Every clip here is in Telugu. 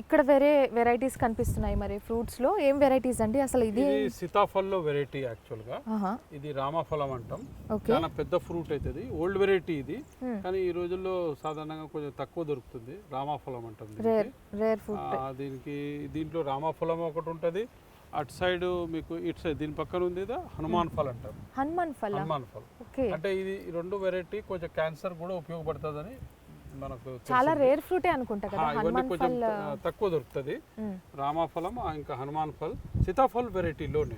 ఇక్కడ వేరే వెరైటీస్ కనిపిస్తున్నాయి మరి ఫ్రూట్స్లో ఏం వెరైటీస్ అండి? అసలు ఇది సీతాఫల్లో వెరైటీ యాక్చువల్గా. ఇది రామఫలం అంటాం. చాలా పెద్ద ఫ్రూట్ అవుతుంది ఓల్డ్ వెరైటీ ఇది. Hmm. కానీ ఈ రోజుల్లో సాధారణంగా కొంచెం తక్కువ దొరుకుతుంది. రామాఫలం అంటాం దీనికి. రేర్ ఆ, దీనికి దీంట్లో రామాఫలం ఒకటి ఉంటుంది. అటు సైడ్ మీకు ఇటు సైడ్ దీని పక్కన ఉంది హనుమాన్ ఫల్ అంటారు. హనుమాన్ ఫల? హనుమాన్ ఫల్. అంటే ఇది రెండు వెరైటీ కొంచెం క్యాన్సర్ కూడా ఉపయోగపడుతుందని మనకు చాలా. రేర్ ఫ్రూటే అనుకుంటా కదా ఇవన్నీ హనుమాన్ కొంచెం తక్కువ దొరుకుతుంది. రామాఫలం ఇంకా హనుమాన్ ఫల్ సీతాఫల్ వెరైటీలోనే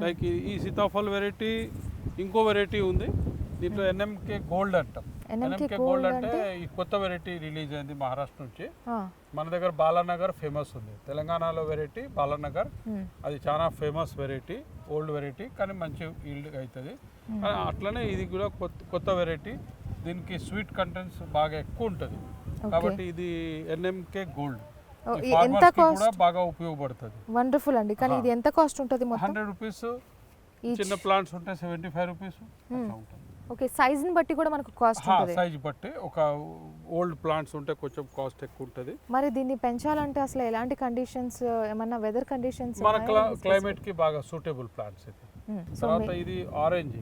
లైక్ ఈ- సీతాఫల్ వెరైటీ ఇంకో వెరైటీ ఉంది. దీంట్లో ఎన్ఎంకే గోల్డ్ అంటాం. ఎన్ఎంకే గోల్డ్ అంటే? ఈ కొత్త వెరైటీ రిలీజ్ అయింది మహారాష్ట్ర నుంచి. మన దగ్గర బాలానగర్ ఫేమస్ ఉంది. తెలంగాణలో వెరైటీ బాలానగర్. అది చాలా ఫేమస్ వెరైటీ ఓల్డ్ వెరైటీ కానీ మంచి ఈల్డ్ అవుతుంది. అట్లనే ఇది కూడా కొత్త కొత్త వెరైటీ దీనికి స్వీట్ కంటెంట్స్ బాగా ఎక్కువ ఉంటుంది. కాబట్టి ఇది ఎన్ఎంకే గోల్డ్ ఎంత కాస్ట్? బాగా ఉపయోగపడుతుంది. వండర్ఫుల్ అండి. కానీ ఇది ఎంత కాస్ట్ ఉంటుంది మొత్తం? Hundred rupees. చిన్న ప్లాంట్స్ ఉంటే సెవెంటీ ఫైవ్ రూపీస్. ఓకే సైజ్ని బట్టి కూడా మనకు కాస్ట్ ఉంటుంది. సైజ్ బట్టి ఒక ఓల్డ్ ప్లాంట్స్ ఉంటే కొంచెం కాస్ట్ ఎక్కువ ఉంటుంది. మరి దీన్ని పెంచాలంటే అసలు ఎలాంటి కండిషన్స్ ఏమన్నా వెదర్ కండిషన్స్ మన క్లైమేట్కి బాగా సూటబుల్ ప్లాంట్స్ ఇది. సో తర్వాత ఇది ఆరెంజ్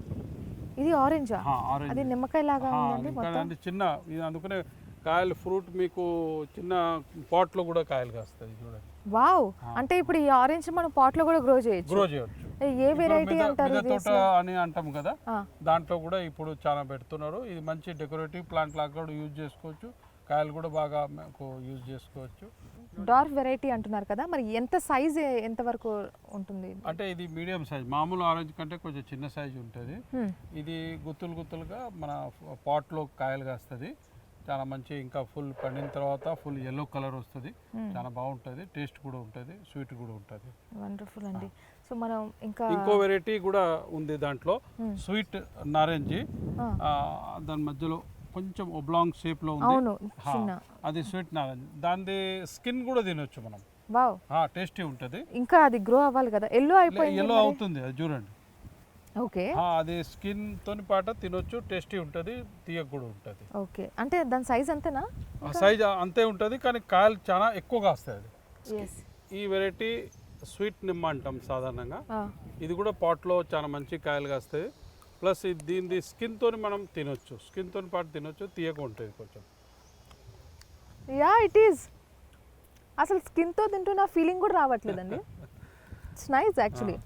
ఇది ఆరెంజా? ఆరెంజ్. అది నిమ్మకాయ లాగా ఉందండి చిన్న ఇది అందుకనే కాయలు ఫ్రూట్ మీకు చిన్న pot లో కూడా కాయలు కాస్తాయి చూడండి. వావ్! అంటే ఇప్పుడు ఈ ఆరెంజ్ మనం పాట్లో కూడా గ్రో చేయొచ్చు. గ్రో చేయొచ్చు. ఏ- వెరైటీ అంటారు తోట అని అంటాం కదా దాంట్లో కూడా ఇప్పుడు చాలా పెడుతున్నారు. ఇది మంచి డెకరేటివ్ ప్లాంట్ లాగా కూడా యూజ్ చేసుకోవచ్చు. కాయలు కూడా బాగా మీకు యూజ్ చేసుకోవచ్చు. డార్క్ వెరైటీ అంటున్నారు కదా మరి ఎంత సైజ్ ఎంత వరకు ఉంటుంది? అంటే ఇది మీడియం సైజ్ మామూలు ఆరెంజ్ కంటే కొంచెం చిన్న సైజ్ ఉంటుంది. ఇది గుత్తులు గుత్తులుగా మన పాట్లో కాయలు కాస్తుంది. చాలా మంచి ఇంకా ఫుల్ పండిన తర్వాత ఫుల్ ఎల్లో కలర్ వస్తుంది. చాలా బాగుంటుంది టేస్ట్ కూడా ఉంటుంది స్వీట్ కూడా ఉంటుంది. వండర్ఫుల్ అండి. సో మనం ఇంకా ఇంకో వెరైటీ కూడా ఉంది దాంట్లో స్వీట్ నారెంజీ. దాని మధ్యలో కొంచెం ఒబ్లాంగ్ షేప్లో ఉంది. అవును చిన్న. అది స్వీట్ నారెంజ్ దాని స్కిన్ కూడా తినొచ్చు మనం. వావ్. టేస్టీ ఉంటుంది. ఇంకా అది గ్రో అవ్వాలి కదా. ఎల్లో అయిపోయింది ఎల్లో అవుతుంది అది చూడండి. ఓకే. ఆ, అది స్కిన్ తోని పాట తినొచ్చు టేస్టీ ఉంటుంది తీయక కూడా ఉంటుంది. ఓకే. అంటే దాని సైజ్ అంతేనా? ఆ సైజ్ అంతే ఉంటుంది కానీ కాయలు చాలా ఎక్కువగా వస్తాయి అది. ఈ వెరైటీ స్వీట్ నిమ్మ అంటాం సాధారణంగా. ఇది కూడా పాట్లో చాలా మంచి కాయలు కాస్తాయి. ప్లస్ దీని స్కిన్ తోని మనం తినొచ్చు. స్కిన్ తోని పాటు తినొచ్చు తీయక ఉంటుంది కొంచెం. Yeah it is. అసలు స్కిన్తో తింటున్న ఫీలింగ్ కూడా రావట్లేదండి. It's nice actually.